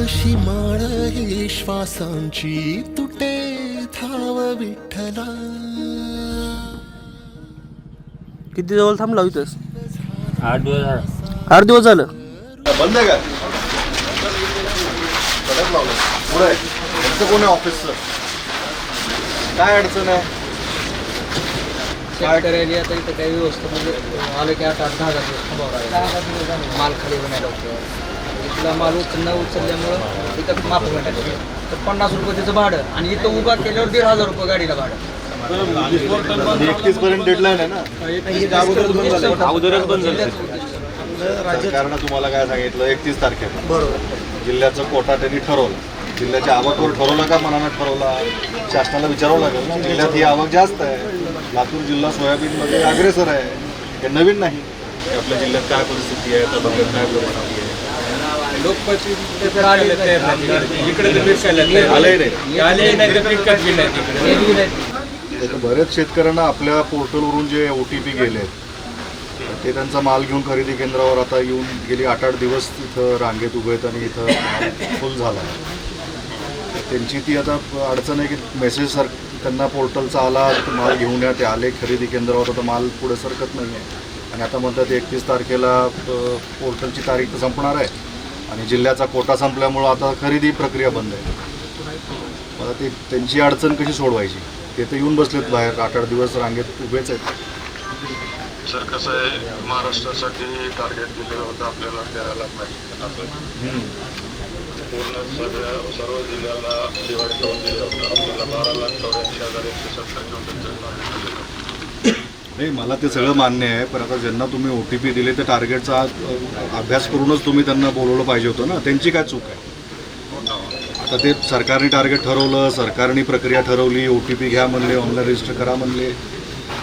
तुळशी माळ ही श्वासांची तुटे धाव विठ्ठला. किती जवळ थांबला इथंच? आठ दिवस झाला. आठ दिवस झालं. बंद आहे का? कडक लावलं. पुढे आहे. कोण आहे ऑफिसचं काय अडचण आहे? काय करायला आता इथं काही व्यवस्था म्हणजे आलं की आठ आठ दहा दहा दिवस थांबावं लागेल. माल खाली होणार लवकर इथला माल उचलणं उचलल्यामुळं इथं माफ भेटायचं तर पन्नास रुपये त्याचं भाडं आणि इथं उभा केल्यावर दीड हजार रुपये गाडीला भाडं. एकतीस पर्यंत डेडलाईन आहे ना? अगोदरच बंद झालं. सरकारनं तुम्हाला काय सांगितलं? एकतीस तारखेला. बरोबर. जिल्ह्याचं कोटा त्यांनी ठरवलं. जिल्ह्याच्या आवकवर ठरवलं का मनानं ठरवला? शासनाला विचारावं लागेल ना. जिल्ह्यात ही आवक जास्त आहे. लातूर जिल्हा सोयाबीनमध्ये अग्रेसर आहे. हे नवीन नाही. आपल्या जिल्ह्यात काय परिस्थिती आहे? काय परिस्थिती आहे? बऱ्याच शेतकऱ्यांना आपल्या पोर्टलवरून जे ओ टी पी गेले ते त्यांचा माल घेऊन खरेदी केंद्रावर आता येऊन गेली आठ आठ दिवस तिथं रांगेत उभे आहेत आणि इथं फुल झाला आहे. त्यांची ती आता अडचण आहे की मेसेज सर त्यांना पोर्टलचा आला माल घेऊन या ते आले खरेदी केंद्रावर आता माल पुढे सरकत नाही आहे आणि आता म्हणतात एकतीस तारखेला पोर्टलची तारीख तर संपणार आहे. आणि जिल्ह्याचा कोटा संपल्यामुळं आता खरेदी प्रक्रिया बंद आहे. मला ते त्यांची अडचण कशी सोडवायची? ते तर येऊन बसलेत बाहेर आठ आठ दिवस रांगेत उभेच आहेत. सर कसं आहे महाराष्ट्रासाठी टार्गेट दिलेलं होतं आपल्याला तेरा लाख पाहिजे पूर्ण सगळ्या सर्व जिल्ह्याला दिवाळी करून दिले होतं. आपल्याला बारा लाख चौऱ्याऐंशी हजार एकशे सत्तर होतं. नाही मला ते सगळं मान्य आहे. पण आता ज्यांना तुम्ही ओ टी पी दिले त्या टार्गेटचा अभ्यास करूनच तुम्ही त्यांना बोलवलं पाहिजे होतं ना. त्यांची काय चूक आहे? आता ते सरकारने टार्गेट ठरवलं सरकारने प्रक्रिया ठरवली ओ टी पी घ्या म्हणले ऑनलाईन रजिस्टर करा म्हणले.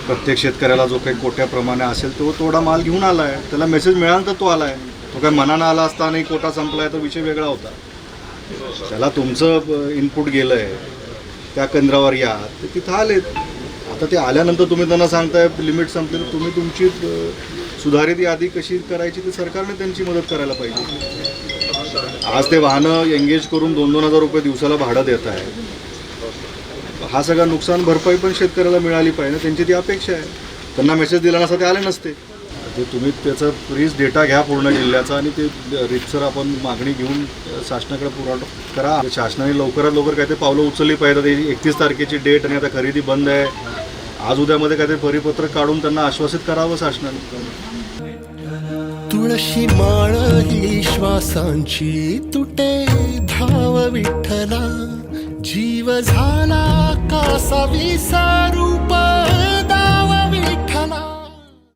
प्रत्येक शेतकऱ्याला जो काही कोट्याप्रमाणे असेल तो थोडा माल घेऊन आला आहे त्याला मेसेज मिळाला तर तो आला आहे तो काय मनानं आला असता आणि कोटा संपला आहे तर विषय वेगळा होता. त्याला तुमचं इनपुट गेलं आहे त्या केंद्रावर या. ते तिथं आलेत. आता ते आल्यानंतर तुम्ही त्यांना सांगताय लिमिट संपले तर तुम्ही तुमची सुधारित यादी कशी करायची ते सरकारने त्यांची मदत करायला पाहिजे. आज ते वाहनं एंगेज करून दोन दोन हजार रुपये दिवसाला भाडं देत आहे. हा सगळा नुकसान भरपाई पण शेतकऱ्याला मिळाली पाहिजे त्यांची ती अपेक्षा आहे. त्यांना मेसेज दिला नसता ते आले नसते. ते तुम्ही त्याचा प्लीज डेटा घ्या पूर्ण जिल्ह्याचा आणि ते रितसर आपण मागणी घेऊन शासनाकडे पुरवठा करा. शासनाने लवकरात लवकर काहीतरी पावलं उचलली पाहिजे एकतीस तारखेची डेट आणि आता खरेदी बंद आहे. आज उद्यामध्ये काहीतरी परिपत्रक काढून त्यांना आश्वासित करावं शासनाने तुळशी माळ ही श्वासांची तुटे धाव विठ्ठला. जीव झाला कासा विसारूपा